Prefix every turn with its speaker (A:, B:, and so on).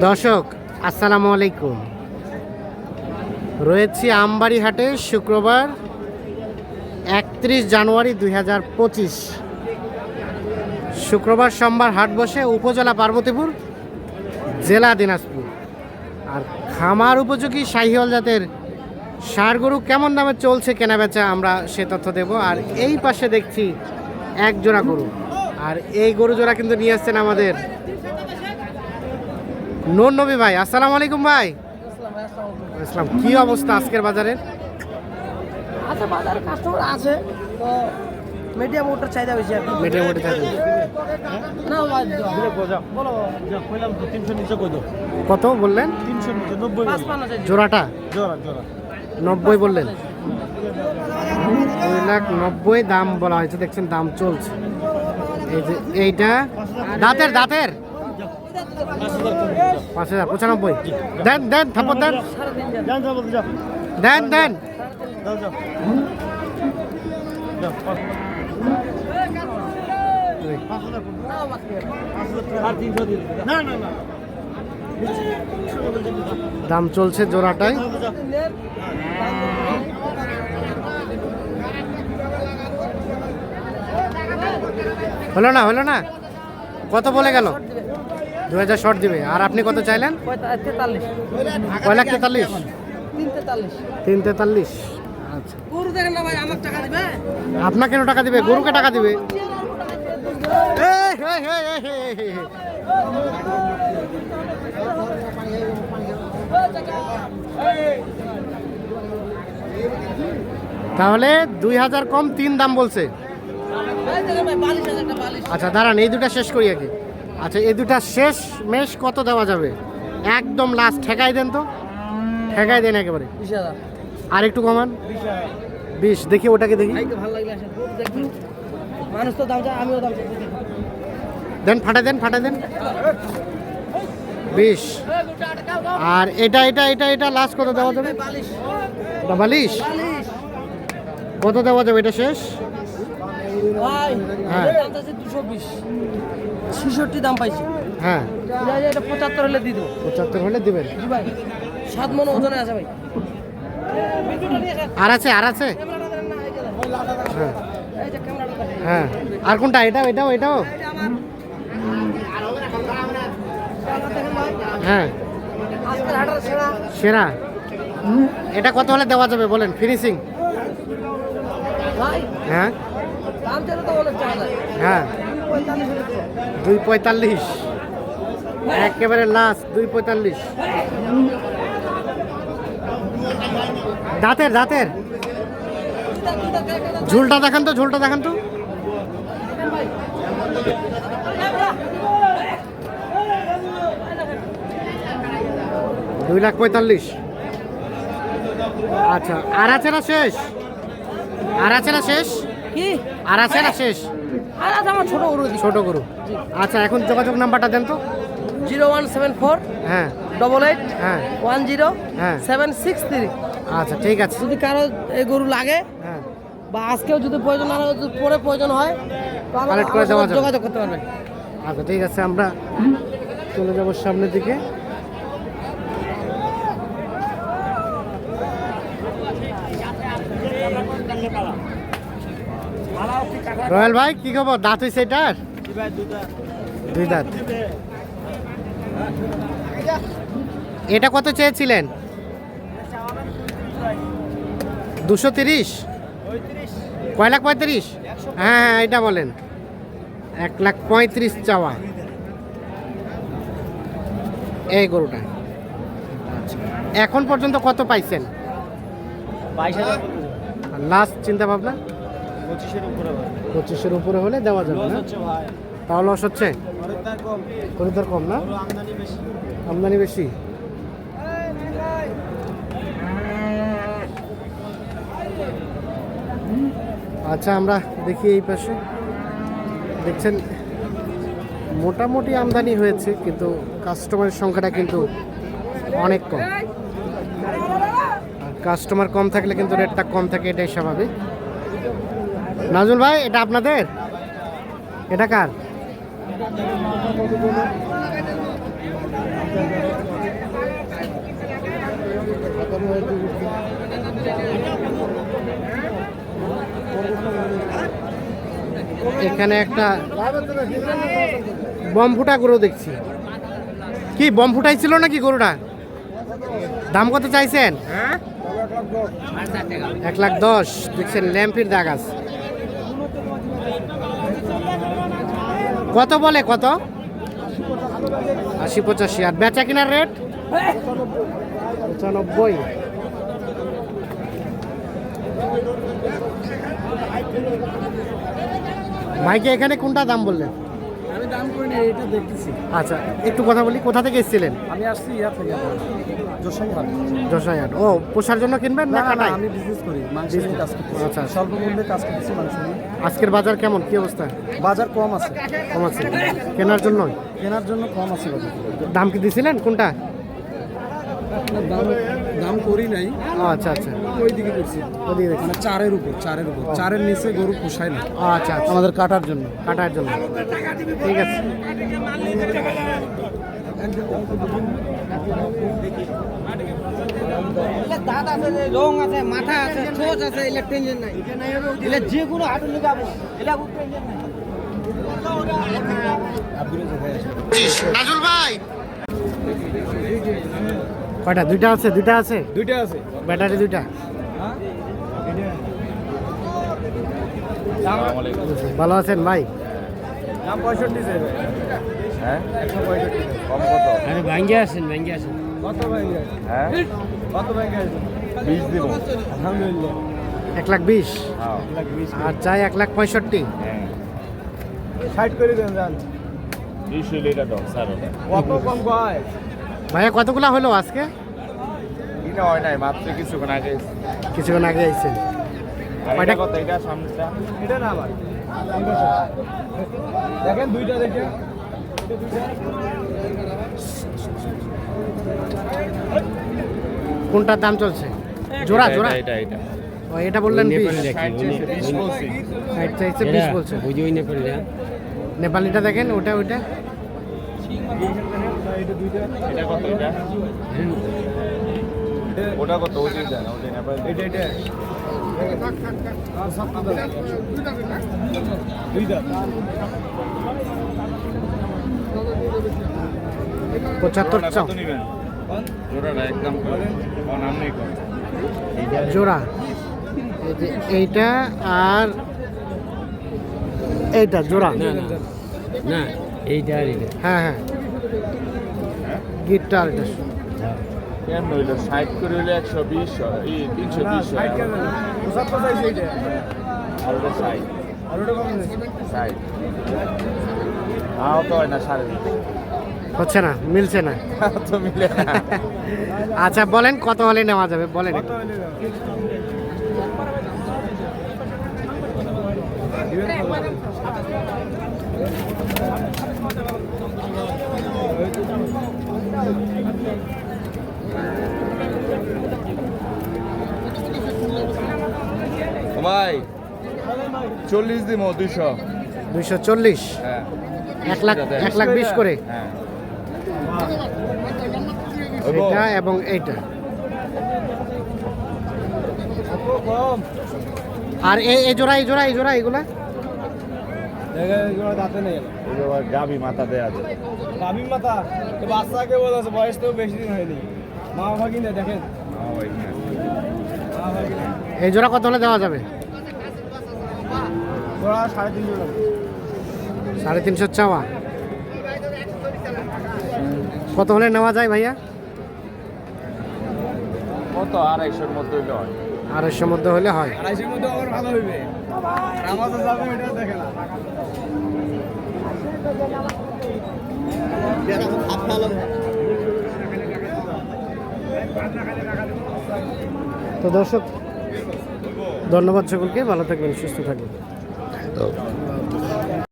A: দর্শক, আসসালামু আলাইকুম। রয়েছি আমবাড়ি হাটে শুক্রবার একত্রিশ জানুয়ারি দুই হাজার পঁচিশ। শুক্রবার সোমবার হাট বসে উপজেলা পার্বতীপুর, জেলা দিনাজপুর। আর খামার উপযোগী শাহিওয়াল জাতের ষাড় গরু কেমন দামে চলছে কেনাবেচা আমরা সে তথ্য দেব। আর এই পাশে দেখছি এক জোড়া গরু। আর এই গরু জোড়া কিন্তু নিয়ে আসছেন আমাদের নুর নবী ভাই আসসালামু আলাইকুম ভাই। ইসলাম কি অবস্থা আজকের বাজারের?
B: আচ্ছা বাজারে কাস্টমার আছে তো মিডিয়াম ওটার চাহিদা বেশি আর কি।
A: মোটামুটি থাকে
B: না বাদ দাও।
A: কত বললেন?
B: পাঁচ পান্ন চাই
A: জোড়াটা? নব্বই বললেন। দুই লাখ নব্বই দাম বলা হয়েছে দেখছেন দাম চলছে। এই যে এইটা? দাঁতের দাঁতের? পাঁচ হাজার পঁচানব্বই। দেন দেন থাপর দেন। দেন দেন। দাম চলছে জোড়াটাই। হলো না হলো না। কত বলে গেল? দু হাজার শর্ট দিবে। আর আপনি কত চাইলেন? কয় লাখ তেতাল্লিশ?
B: তিন তেতাল্লিশ।
A: আচ্ছা।
B: গরু দেখেন না ভাই আমার টাকা দিবে?
A: কেন টাকা দিবে? গরুকে টাকা দিবে? এই, এই, এই, এই, এই, এই, এই। তাহলে দুই হাজার কম তিন দাম বলছে। আচ্ছা দাঁড়ান এই দুটা শেষ করি আগে। আচ্ছা এই দুটা শেষ মেশ কত দেওয়া যাবে? একদম লাস্ট ঠেকাই দেন তো। ঠেকাই দেন একেবারে। আর একটু কমান। বিশ দেখি ওটাকে দেখি।
B: মানুষ তো দাম চায় আমিও দাম
A: দেন ফাটাই দেন ফাটাই দেন। বিশ। আর এটা এটা এটা এটা লাস্ট কত দেওয়া যাবে?
B: বালিশ।
A: কত দেওয়া যাবে এটা শেষ?
B: ছেষট্টি দাম পাইছি।
A: হ্যাঁ।
B: এটা পঁচাত্তর হলে দিয়ে দেবো।
A: পঁচাত্তর হলে দিবেন?
B: ভাই সাত মন ওজনে আছে ভাই।
A: আর আছে আর আছে? হ্যাঁ। হ্যাঁ। আর কোনটা? এটাও এটাও এটাও? হ্যাঁ।
B: সেরা।
A: সেরা এটা কত হলে দেওয়া যাবে বলেন? ফিনিশিং হ্যাঁ। হ্যাঁ। দুই পঁয়তাল্লিশ। একেবারে লাস্ট দুই পঁয়তাল্লিশ। দাঁতের দাঁতের। ঝুলটা দেখান তো, ঝুলটা দেখান তো। দুই লাখ পঁয়তাল্লিশ। আচ্ছা আর আছে না শেষ? আর আছে না শেষ?
B: কি?
A: আর আছে না শেষ?
B: আর আছে আমার ছোট গরু।
A: ছোট গরু। আচ্ছা এখন যোগাযোগ নাম্বারটা দেন তো।
B: জিরো ওয়ান সেভেন ফোর
A: হ্যাঁ।
B: ডবল এইট
A: হ্যাঁ।
B: ওয়ান জিরো
A: হ্যাঁ।
B: Seven six three.
A: আচ্ছা ঠিক আছে।
B: যদি কারও এই গরু লাগে
A: হ্যাঁ।
B: বা আজকেও যদি প্রয়োজন যদি পরে প্রয়োজন হয় তাহলে। যোগাযোগ করতে পারবে
A: আচ্ছা ঠিক আছে আমরা চলে যাব সামনের দিকে। রয়্যাল ভাই কি খবর? দাঁত হয়েছে এটার? দুই দাঁত। এটা কত চেয়েছিলেন? দুশো তিরিশ? কয় লাখ পঁয়ত্রিশ? হ্যাঁ হ্যাঁ এটা বলেন। এক লাখ পঁয়ত্রিশ চাওয়া। এই গরুটা। এখন পর্যন্ত কত পাইছেন? লাস্ট চিন্তা ভাবনা
B: পঁচিশের উপরে
A: হলে দেওয়া যাবে না? তাহলে লস হচ্ছে? খরিদ্দার কম। না?
B: আমদানি বেশি।
A: আচ্ছা আমরা দেখি এই পাশে। দেখছেন মোটামুটি আমদানি হয়েছে কিন্তু কাস্টমারের সংখ্যাটা কিন্তু অনেক কম। কাস্টমার কম থাকলে কিন্তু রেটটা কম থাকে এটাই স্বাভাবিক। নাজুল ভাই এটা আপনাদের? এটা কার? এখানে একটা বম ফুটা গরু দেখছি। কি বম ফুটাইছিল নাকি গরুটা? দাম কত চাইছেন? এক লাখ দশ। দেখছেন ল্যাম্পির দাগ আছে। কত বলে কত? আশি পঁচাশি। আর বেচা কিনার রেট? পঁচানব্বই। মাইকে এখানে কোনটা দাম বললেন?
B: দাম করি না এটা দেখতেছি।
A: আচ্ছা একটু কথা বলি কোথা থেকে এসেছিলেন?
B: আমি আসছি ইয়া থেকে। জোসাইহাট
A: যশোয়াট ও পোষার জন্য কিনবেন না
B: না আমি বিজনেস করি মাংস কাজ করতেছি
A: আচ্ছা।
B: স্বল্প মূল্যে কাজ করতেছি মাংস
A: আজকের বাজার কেমন? কি অবস্থা?
B: বাজার কম আছে।
A: কম আছে। কেনার জন্য
B: কেনার জন্য কম আছে
A: দাম কি দিছিলেন? কোনটা?
B: দাম দাম করি নাই।
A: ও আচ্ছা আচ্ছা।
B: ওই দিকে করছি
A: ওদিকে
B: মানে চারের উপর চারের উপর। চারের নিচে গরু পোষায় না।
A: আচ্ছা আচ্ছা।
B: আমাদের কাটার জন্য।
A: কাটার জন্য। ঠিক আছে।
C: দাঁত আছে রং আছে মাথা আছে ঠোঁচ আছে এগুলো টেনশন নাই। এগুলো যে কোনো হাটে লাগাবো এগুলো কোনো টেনশন নাই।
A: নাজুল ভাই। কয়টা? দুইটা আছে দুইটা আছে?
B: দুইটা আছে।
A: ব্যাটারি দুইটা? ভালো আছেন ভাই?
B: দাম পঁয়ষট্টি
D: হ্যাঁ?
B: একশো পঁয়ষট্টি
D: কম কত?
A: আরে ভাঙ্গে আসেন ভাঙ্গে আসেন।
B: কত ব্যাংকে
D: হ্যাঁ?
B: কত ব্যাংকে আছে
D: বিশ দিব।
B: আলহামদুলিল্লাহ।
A: এক লাখ বিশ?
D: হ্যাঁ।
A: আর চাই এক লাখ পঁয়ষট্টি?
D: হ্যাঁ।
B: ষাট করে দেন যান
D: বিশ হইলে দাও স্যার
B: কত কম কয়?
A: ভাইয়া কতগুলো হলো আজকে?
D: এটা হয় নাই মাত্র কিছুক্ষণ আগে
A: কিছুক্ষণ আগে আইছেন কয়টা?
D: কত? এটা সামনেটা।
B: এটা না ভাই দেখেন দুইটা দেখেন
A: কোনটার দাম চলছে? জোড়া জোড়া।
D: এটা এটা
A: ও এটা বললেন
D: চাইছে, বলছি।
A: বিশ বলছে। নেপালিটা দেখেন ওটা ওইটা।
D: এটা কত এটা? ওটা কত? ওই দেন ওটা নেপাল
B: এটা এটা।
A: পঁচাত্তর
D: জোড়াটা একদম
A: জোড়া। এইটা আর এইটা জোড়া।
E: না এইটা আর এটা
A: হ্যাঁ হ্যাঁ। গিটটা আর এটা।
D: কেন হইল? ষাট করে হইলে একশো বিশ এই তিনশো বিশ।
B: পঁচাত্তর
D: আর ওটা ষাট
B: আর ওটা কত চাইছে
D: ষাট। তাও তো হয় না সাড়ে
A: হচ্ছে না মিলছে না।
D: তো মিলে
A: আচ্ছা বলেন কত হলে নেওয়া যাবে বলেন
B: কত হইলে দাও? দিবেন কত?
D: ও ভাই চল্লিশ দিব দুইশো।
A: দুইশো চল্লিশ?
D: হ্যাঁ।
A: এক লাখ এক লাখ বিশ করে?
D: হ্যাঁ।
A: এটা এবং এইটা। আর এই এই জোড়া এই জোড়া এই জোড়া এগুলা
D: গাভী মাথা দেয়া আছে।
B: গাভীর মাথা? তো বাচ্চাকে বলেছে বয়স তো বেশি দিন হয়নি। মা ভাগি না দেখেন
D: ও ভাই, হ্যাঁ।
B: মা ভাগি না
A: এই জোড়া কত হলে দেওয়া যাবে?
B: সাড়ে তিনশো
A: চাওয়া। কত হলে নেওয়া যায় ভাইয়া?
D: কত? আড়াইশোর মধ্যে হইলে হয়।
A: আড়াইশোর মধ্যে হলে হয়।
B: আড়াইশোর মধ্যে আবার ভালো হইবে। যাবে এটা দেখে না।
A: তো দর্শক ধন্যবাদ সকলকে ভালো থাকবেন সুস্থ থাকবেন।